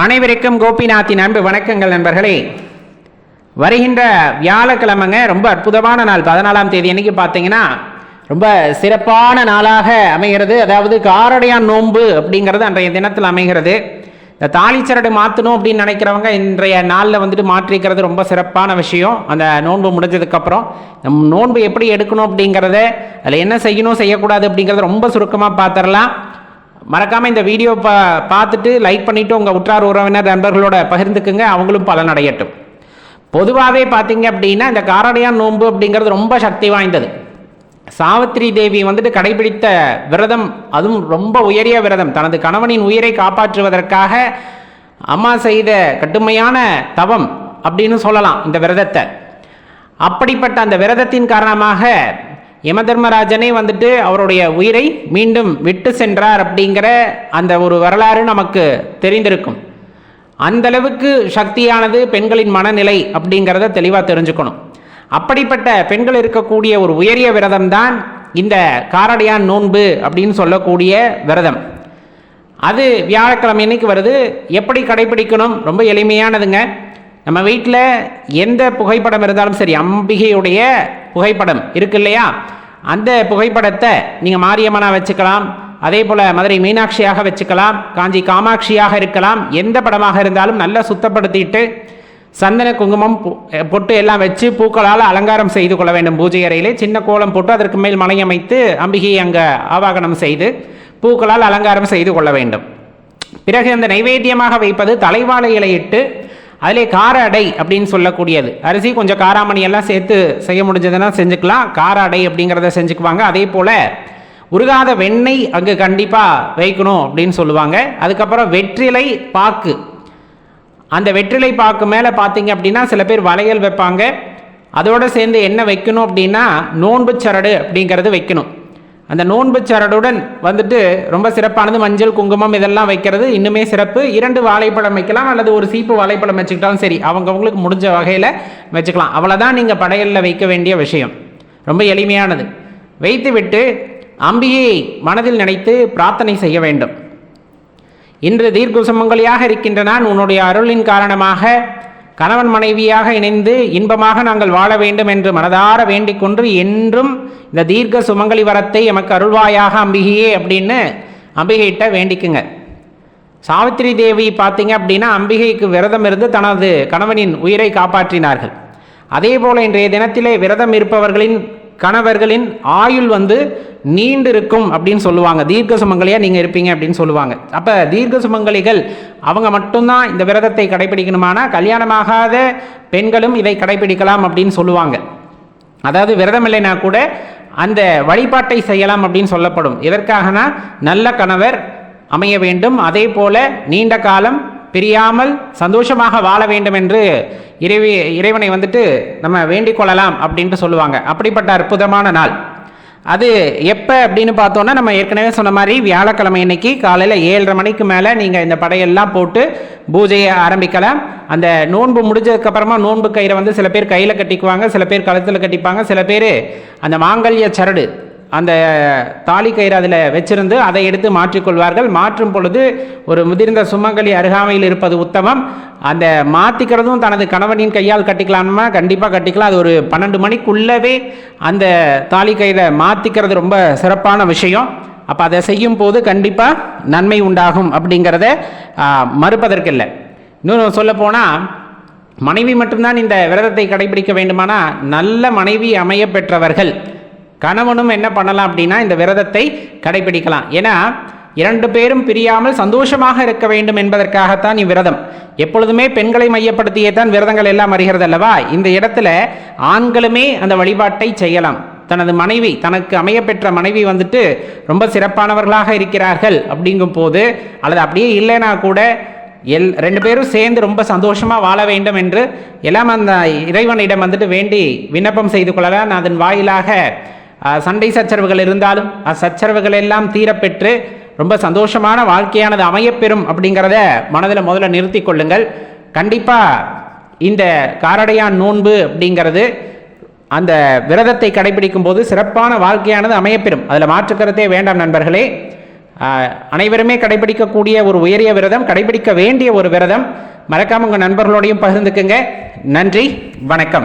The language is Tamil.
அனைவருக்கும் கோபிநாத்தின் அன்பு வணக்கங்கள் நண்பர்களே. வருகின்ற வியாழக்கிழமைங்க ரொம்ப அற்புதமான நாள். பதினாலாம் தேதி அன்னைக்கு பார்த்தீங்கன்னா ரொம்ப சிறப்பான நாளாக அமைகிறது. அதாவது காரடையான் நோன்பு அப்படிங்கிறது அன்றைய தினத்தில் அமைகிறது. இந்த தாலிச்சரடு மாற்றணும் அப்படின்னு நினைக்கிறவங்க இன்றைய நாளில் வந்துட்டு மாற்றிக்கிறது ரொம்ப சிறப்பான விஷயம். அந்த நோன்பு முடிஞ்சதுக்கப்புறம் நம் நோன்பு எப்படி எடுக்கணும் அப்படிங்கிறத அதில் என்ன செய்யணும் செய்யக்கூடாது அப்படிங்கிறத ரொம்ப சுருக்கமாக பார்த்துடலாம். மறக்காமல் இந்த வீடியோ பா பார்த்துட்டு லைக் பண்ணிவிட்டு உங்கள் உற்றார் உறவினர் நண்பர்களோட பகிர்ந்துக்குங்க. அவங்களும் பலனடையட்டும். பொதுவாகவே பார்த்தீங்க அப்படின்னா இந்த காரடையான் நோன்பு அப்படிங்கிறது ரொம்ப சக்தி வாய்ந்தது. சாவித்திரி தேவி வந்துட்டு கடைபிடித்த விரதம் அதுவும் ரொம்ப உயரிய விரதம். தனது கணவனின் உயிரை காப்பாற்றுவதற்காக அம்மா செய்த கடுமையான தவம் அப்படின்னு சொல்லலாம் இந்த விரதத்தை. அப்படிப்பட்ட அந்த விரதத்தின் காரணமாக யமதர்மராஜனே வந்துட்டு அவருடைய உயிரை மீண்டும் விட்டு சென்றார் அப்படிங்கிற அந்த ஒரு வரலாறு நமக்கு தெரிந்திருக்கும். அந்தளவுக்கு சக்தியானது பெண்களின் மனநிலை அப்படிங்கிறத தெளிவாக தெரிஞ்சுக்கணும். அப்படிப்பட்ட பெண்கள் இருக்கக்கூடிய ஒரு உயரிய விரதம் தான் இந்த காரடையான் நோன்பு அப்படின்னு சொல்லக்கூடிய விரதம். அது வியாழக்கிழமை அன்னைக்கு வருது. எப்படி கடைபிடிக்கணும்? ரொம்ப எளிமையானதுங்க. நம்ம வீட்டில் எந்த புகைப்படம் இருந்தாலும் சரி அம்பிகையுடைய புகைப்படம் இருக்கு இல்லையா அந்த புகைப்படத்தை நீங்கள் மாரியம்மனாக வச்சுக்கலாம். அதே போல் மதுரை மீனாட்சியாக வச்சுக்கலாம். காஞ்சி காமாட்சியாக இருக்கலாம். எந்த படமாக இருந்தாலும் நல்லா சுத்தப்படுத்திட்டு சந்தன குங்குமம் பொட்டு எல்லாம் வச்சு பூக்களால் அலங்காரம் செய்து கொள்ள வேண்டும் பூஜை அறையிலே. சின்ன கோலம் போட்டு அதற்கு மேல் மலை அமைத்து அம்பிகையை அங்கே ஆவாகனம் செய்து பூக்களால் அலங்காரம் செய்து கொள்ள வேண்டும். பிறகு அந்த நைவேத்தியமாக வைப்பது தலைவாழை இலையிட்டு அதிலே கார அடை அப்படின்னு சொல்லக்கூடியது. அரிசி கொஞ்சம் காராமணி எல்லாம் சேர்த்து செய்ய முடிஞ்சதுன்னா செஞ்சுக்கலாம். கார அடை அப்படிங்கிறத செஞ்சுக்குவாங்க. அதே போல் உருகாத வெண்ணெய் அங்கே கண்டிப்பாக வைக்கணும் அப்படின்னு சொல்லுவாங்க. அதுக்கப்புறம் வெற்றிலை பாக்கு. அந்த வெற்றிலை பாக்கு மேலே பார்த்தீங்க அப்படின்னா சில பேர் வளையல் வைப்பாங்க. அதோடு சேர்ந்து என்ன வைக்கணும் அப்படின்னா நோன்பு சரடு அப்படிங்கிறது வைக்கணும். அந்த நோன்பு சரடுடன் வந்துட்டு ரொம்ப சிறப்பானது மஞ்சள் குங்குமம் இதெல்லாம் வைக்கிறது. இன்னுமே சிறப்பு. இரண்டு வாழைப்பழம் வைக்கலாம் அல்லது ஒரு சீப்பு வாழைப்பழம் வச்சுக்கிட்டாலும் சரி அவங்கவங்களுக்கு முடிஞ்ச வகையில் வச்சுக்கலாம். அவ்வளோதான் நீங்கள் படையலில் வைக்க வேண்டிய விஷயம். ரொம்ப எளிமையானது. வைத்துவிட்டு அம்பியை மனதில் நினைத்து பிரார்த்தனை செய்ய வேண்டும். இன்று தீர்க்குசுமங்கலியாக இருக்கின்ற நான் உன்னுடைய அருளின் காரணமாக கணவன் மனைவியாக இணைந்து இன்பமாக நாங்கள் வாழ வேண்டும் என்று மனதார வேண்டிக் கொண்டு என்றும் இந்த தீர்க்க சுமங்கலி வரத்தை எமக்கு அருள்வாயாக அம்பிகையே அப்படின்னு அம்பிகையிட்ட வேண்டிக்குங்க. சாவித்திரி தேவி பார்த்தீங்க அப்படின்னா அம்பிகைக்கு விரதம் இருந்து தனது கணவனின் உயிரை காப்பாற்றினார்கள். அதே போல இன்றைய தினத்திலே விரதம் இருப்பவர்களின் கணவர்களின் ஆயுள் வந்து நீண்டு இருக்கும் அப்படின்னு சொல்லுவாங்க. தீர்க்க சுமங்கலியாக நீங்கள் இருப்பீங்க அப்படின்னு சொல்லுவாங்க. அப்போ தீர்க்க சுமங்கலிகள் அவங்க மட்டும்தான் இந்த விரதத்தை கடைபிடிக்கணுமானா கல்யாணமாகாத பெண்களும் இதை கடைபிடிக்கலாம் அப்படின்னு சொல்லுவாங்க. அதாவது விரதம் இல்லைனா கூட அந்த வழிபாட்டை செய்யலாம் அப்படின்னு சொல்லப்படும். எதற்காகனா? நல்ல கணவர் அமைய வேண்டும். அதே போல நீண்ட காலம் பிரியாமல் சந்தோஷமாக வாழ வேண்டும் என்று இறைவி இறைவனை வந்துட்டு நம்ம வேண்டிக் கொள்ளலாம் அப்படின்ட்டு சொல்லுவாங்க. அப்படிப்பட்ட அற்புதமான நாள். அது எப்போ அப்படின்னு பார்த்தோன்னா நம்ம ஏற்கனவே சொன்ன மாதிரி வியாழக்கிழமை இன்னைக்கு காலையில் ஏழரை மணிக்கு மேலே நீங்கள் இந்த படையெல்லாம் போட்டு பூஜையை ஆரம்பிக்கலாம். அந்த நோன்பு முடிஞ்சதுக்கப்புறமா நோன்பு கயிறை வந்து சில பேர் கையில் கட்டிக்குவாங்க சில பேர் கழுத்தில் கட்டிப்பாங்க சில பேர் அந்த மாங்கல்ய சரடு அந்த தாலி கயிறு அதில் வச்சிருந்து அதை எடுத்து மாற்றிக்கொள்வார்கள். மாற்றும் பொழுது ஒரு முதிர்ந்த சுமங்கலி அருகாமையில் இருப்பது உத்தமம். அந்த மாற்றிக்கிறதும் தனது கணவனின் கையால் கட்டிக்கலாமா? கண்டிப்பாக கட்டிக்கலாம். அது ஒரு பன்னெண்டு மணிக்குள்ளவே அந்த தாலி கயிறை மாற்றிக்கிறது ரொம்ப சிறப்பான விஷயம். அப்போ அதை செய்யும் போது கண்டிப்பாக நன்மை உண்டாகும் அப்படிங்கிறத மறுப்பதற்கில்லை. இன்னும் சொல்ல போனால் மனைவி மட்டும்தான் இந்த விரதத்தை கடைபிடிக்க வேண்டுமானா நல்ல மனைவி அமைய பெற்றவர்கள். கணவனும் என்ன பண்ணலாம் அப்படின்னா இந்த விரதத்தை கடைபிடிக்கலாம். ஏன்னா இரண்டு பேரும் பிரியாமல் சந்தோஷமாக இருக்க வேண்டும் என்பதற்காகத்தான் இவ்விரதம். எப்பொழுதுமே பெண்களை மையப்படுத்தியே தான் விரதங்கள் எல்லாம் வருகிறது அல்லவா இந்த இடத்துல ஆண்களுமே அந்த வழிபாட்டை செய்யலாம். தனது மனைவி தனக்கு அமையப்பெற்ற மனைவி வந்துட்டு ரொம்ப சிறப்பானவர்களாக இருக்கிறார்கள் அப்படிங்கும் போது அல்லது அப்படியே இல்லைனா கூட எல் ரெண்டு பேரும் சேர்ந்து ரொம்ப சந்தோஷமாக வாழ வேண்டும் என்று எல்லாம் அந்த இறைவனிடம் வந்துட்டு வேண்டி விண்ணப்பம் செய்து கொள்ளலாம். அதன் வாயிலாக சண்டை சச்சரவுகள் இருந்தாலும் அச்சரவுகள் எல்லாம் தீரப்பெற்று ரொம்ப சந்தோஷமான வாழ்க்கையானது அமையப்பெறும் அப்படிங்கிறத மனதில் முதல்ல நிறுத்தி கொள்ளுங்கள். கண்டிப்பாக இந்த காரடையான் நோன்பு அப்படிங்கிறது அந்த விரதத்தை கடைபிடிக்கும் போது சிறப்பான வாழ்க்கையானது அமையப்பெறும். அதில் மாற்றுக்கருத்தே வேண்டாம் நண்பர்களே. அனைவருமே கடைபிடிக்கக்கூடிய ஒரு உயரிய விரதம் கடைபிடிக்க வேண்டிய ஒரு விரதம். மறக்காம உங்கள் நண்பர்களோடையும் பகிர்ந்துக்குங்க. நன்றி வணக்கம்.